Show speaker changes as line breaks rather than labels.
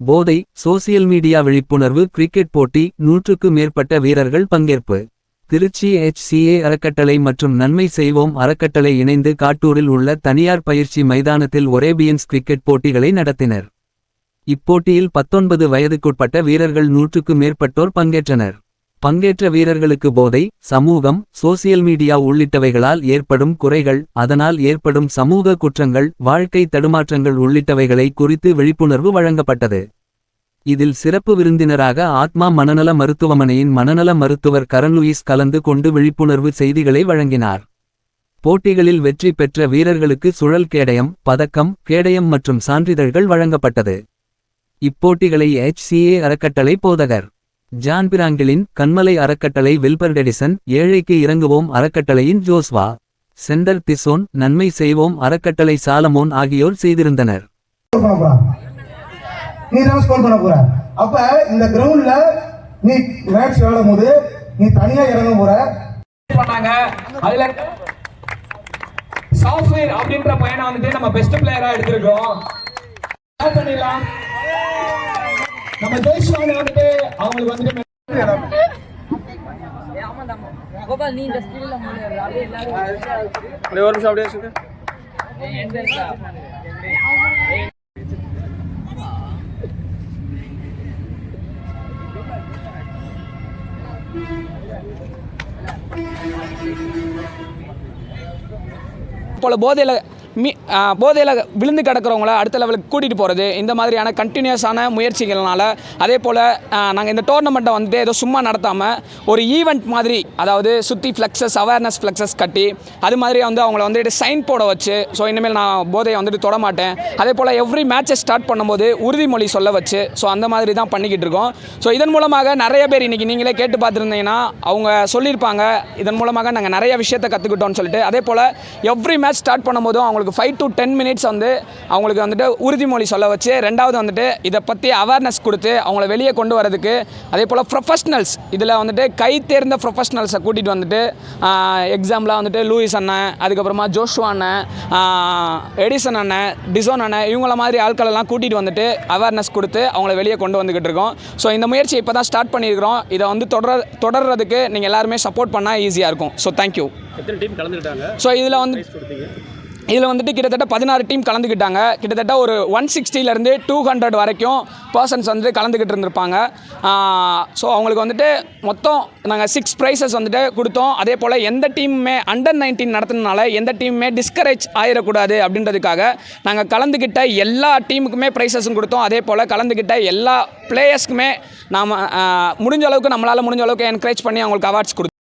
போதை social media விழிப்புணர்வு cricket போட்டி நூற்றுக்கு மேற்பட்ட வீரர்கள் பங்கேற்பு. திருச்சி HCA அறக்கட்டளை மற்றும் நன்மை செய்வோம் அறக்கட்டளை இணைந்து காட்டூரில் உள்ள தனியார் பயிற்சி மைதானத்தில் ஒரேபியன்ஸ் கிரிக்கெட் போட்டிகளை நடத்தினர். இப்போட்டியில் பத்தொன்பது வயதுக்குட்பட்ட வீரர்கள் நூற்றுக்கு மேற்பட்டோர் பங்கேற்றனர். பங்கேற்ற வீரர்களுக்கு போதை சமூகம் சோசியல் மீடியா உள்ளிட்டவைகளால் ஏற்படும் குறைகள் அதனால் ஏற்படும் சமூக குற்றங்கள் வாழ்க்கை தடுமாற்றங்கள் உள்ளிட்டவைகளை குறித்து விழிப்புணர்வு வழங்கப்பட்டது. இதில் சிறப்பு விருந்தினராக ஆத்மா மனநல மருத்துவமனையின் மனநல மருத்துவர் கரன்லூயிஸ் கலந்து கொண்டு விழிப்புணர்வு செய்திகளை வழங்கினார். போட்டிகளில் வெற்றி பெற்ற வீரர்களுக்கு சுழல் கேடயம் பதக்கம் கேடயம் மற்றும் சான்றிதழ்கள் வழங்கப்பட்டது. இப்போட்டிகளை HCA அறக்கட்டளை போதகர் ஜான் பிராங்கிலின் கண்மலை அறக்கட்டளை வில்பர்டெடிசன் ஏழைக்கு இறங்குவோம் அறக்கட்டளையின் ஜோஸ்வா. சென்டர் திசோன் நன்மை செய்வோம் அறக்கட்டளை சாலமோன் ஆகியோர் செய்திருந்தனர்.
நீ தான் ஸ்கோர் பண்ண போற? அப்ப இந்த கிரவுண்ட்ல நீ மேட்ச் விளையாடும் போது நீ தனியா இறங்க போற.
பண்ணாங்க. அதுல சாஃப்ட்வேர் அப்படின்ற பையனை வந்துட்டு நம்ம பெஸ்ட் பிளேயரா எடுத்திருக்கோம் பண்ணிடலாம். நம்ம ஜெயிச்சுவாங்க வந்துட்டு அவங்களுக்கு வந்துட்டு
கோபால் நீ இந்த ஸ்கில்ல முன்னேறு அப்படியே எல்லாரும்
அப்படியே ஒரு நிமிஷம் அப்படியே சொல்லுங்க
எந்த இருக்கா
போல் போதையில் மீ போதையில் விழுந்து கிடக்கிறவங்கள அடுத்த லெவலுக்கு கூட்டிகிட்டு போகிறது இந்த மாதிரியான கண்டினியூஸான முயற்சிகள்னால அதே போல் நாங்கள் இந்த டோர்னமெண்ட்டை வந்துட்டு ஏதோ சும்மா நடத்தாமல் ஒரு ஈவெண்ட் மாதிரி அதாவது சுற்றி ஃப்ளெக்ஸஸ் அவேர்னஸ் ஃப்ளெக்ஸஸ் கட்டி அது மாதிரி வந்து அவங்கள வந்துட்டு சைன் போட வச்சு ஸோ இனிமேல் நான் போதையை வந்துட்டு தொட மாட்டேன். அதே போல் எவ்ரி மேட்சை ஸ்டார்ட் பண்ணும்போது உறுதிமொழி சொல்ல வச்சு ஸோ அந்த மாதிரி தான் பண்ணிக்கிட்டு இருக்கோம். ஸோ இதன் மூலமாக நிறைய பேர் இன்றைக்கி நீங்களே கேட்டு பார்த்துருந்தீங்கன்னா அவங்க சொல்லியிருப்பாங்க இதன் மூலமாக நாங்கள் நிறைய விஷயத்தை கற்றுக்கிட்டோம்னு சொல்லிட்டு. அதே போல் எவ்ரி மேட்ச் ஸ்டார்ட் பண்ணும்போதும் அவங்களுக்கு ஃபைவ் டு டென் மினிட்ஸ் வந்து அவங்களுக்கு வந்துட்டு உறுதிமொழி சொல்ல வச்சு ரெண்டாவது வந்துட்டு இதை பற்றி அவேர்னஸ் கொடுத்து அவங்கள வெளியே கொண்டு வரதுக்கு அதே போல் ப்ரொஃபஷ்னல்ஸ் இதில் வந்துட்டு கை தேர்ந்த ப்ரொஃபஷ்னல்ஸை கூட்டிகிட்டு வந்துட்டு எக்ஸாம்பிளாக வந்துட்டு லூயிஸ் அண்ணன் அதுக்கப்புறமா ஜோஷுவா அண்ணன் எடிசன் அண்ணன் டிசோன் அண்ணன் இவங்கள மாதிரி ஆட்களெல்லாம் கூட்டிகிட்டு வந்துட்டு அவேர்னஸ் கொடுத்து அவங்கள வெளியே கொண்டு வந்துக்கிட்டு இருக்கோம். ஸோ இந்த முயற்சி இப்போ தான் ஸ்டார்ட் பண்ணியிருக்கிறோம். இதை வந்து தொடர் தொடர்றதுக்கு நீங்கள் எல்லாருமே சப்போர்ட் பண்ணால் ஈஸியாக இருக்கும். ஸோ தேங்க்யூ
எத்தனை டீம் கலந்துக்கிட்டாங்க?
ஸோ இதில் வந்து இதில் வந்துட்டு கிட்டத்தட்ட பதினாறு டீம் கலந்துக்கிட்டாங்க கிட்டத்தட்ட ஒரு ஒன் சிக்ஸ்டிலேருந்து டூ ஹண்ட்ரட் வரைக்கும் பர்சன்ஸ் வந்துட்டு கலந்துக்கிட்டு இருந்திருப்பாங்க. ஸோ அவங்களுக்கு வந்துட்டு மொத்தம் நாங்கள் சிக்ஸ் ப்ரைஸஸ் வந்துட்டு கொடுத்தோம். அதே போல் எந்த டீமுமே அண்டர் நைன்டீன் நடத்துனதுனால எந்த டீமுமே டிஸ்கரேஜ் ஆயிடக்கூடாது அப்படின்றதுக்காக நாங்கள் கலந்துக்கிட்ட எல்லா டீமுக்குமே ப்ரைஸஸும் கொடுத்தோம். அதே போல் கலந்துக்கிட்ட எல்லா பிளேயர்ஸ்க்குமே நாம் முடிஞ்ச அளவுக்கு நம்மளால் முடிஞ்ச அளவுக்கு என்கரேஜ் பண்ணி அவங்களுக்கு அவார்ட்ஸ் கொடுத்தோம்.